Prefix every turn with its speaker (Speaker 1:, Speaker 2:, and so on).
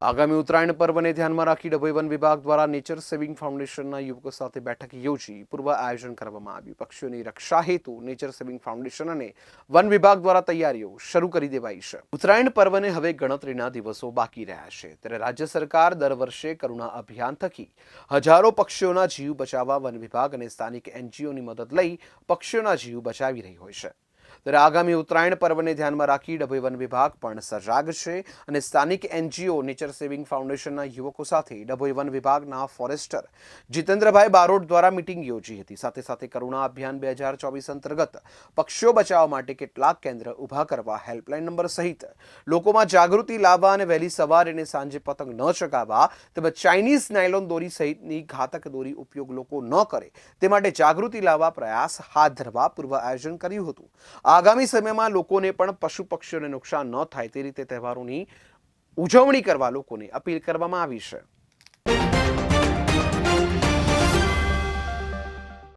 Speaker 1: આગામી ઉત્તરાયણ પર્વને ધ્યાનમાં રાખી ડભોઈ વન વિભાગ દ્વારા નેચર સેવિંગ ફાઉન્ડેશનના યુવકો સાથે બેઠક યોજી. પૂર્વ આયોજન કરવામાં આવ્યું. પક્ષીઓની રક્ષા હેતુ નેચર સેવિંગ ફાઉન્ડેશન અને વન વિભાગ દ્વારા તૈયારીઓ શરૂ કરી દેવાઈ છે. ઉત્તરાયણ પર્વને હવે ગણતરીના દિવસો બાકી રહ્યા છે. ત્યારે રાજ્ય સરકાર દર વર્ષે કરુણા અભિયાન થકી હજારો પક્ષીઓના જીવ બચાવવા વન વિભાગ અને સ્થાનિક એનજીઓની મદદ લઈ પક્ષીઓના જીવ બચાવી રહી હોય છે. ત્યારે આગામી ઉત્તરાયણ પર્વને ધ્યાનમાં રાખી ડભોઈ વન વિભાગ પણ સજાગ છે અને સ્થાનિક એનજીઓ, નેચર સેવિંગ ફાઉન્ડેશનના યુવકો સાથે ડભોઈ વન વિભાગના ફોરેસ્ટર જીતેન્દ્રભાઈ બારોટ દ્વારા મિટિંગ યોજી હતી. સાથે સાથે કરુણા અભિયાન બે હજાર ચોવીસ અંતર્ગત પક્ષીઓ બચાવવા માટે કેટલાક કેન્દ્ર ઊભા કરવા હેલ્પલાઇન નંબર સહિત લોકોમાં જાગૃતિ લાવવા અને વહેલી સવારે અને સાંજે પતંગ ન ચગાવવા તેમજ ચાઇનીઝ નાયલોન દોરી સહિતની ઘાતક દોરી ઉપયોગ લોકો ન કરે તે માટે જાગૃતિ લાવવા પ્રયાસ હાથ ધરવા પૂર્વ આયોજન કર્યું હતું. આગામી સમયમાં લોકોને પણ પશુ પક્ષીઓને નુકસાન ન થાય તે રીતે તહેવારોની ઉજવણી કરવા લોકોને અપીલ કરવામાં આવી છે.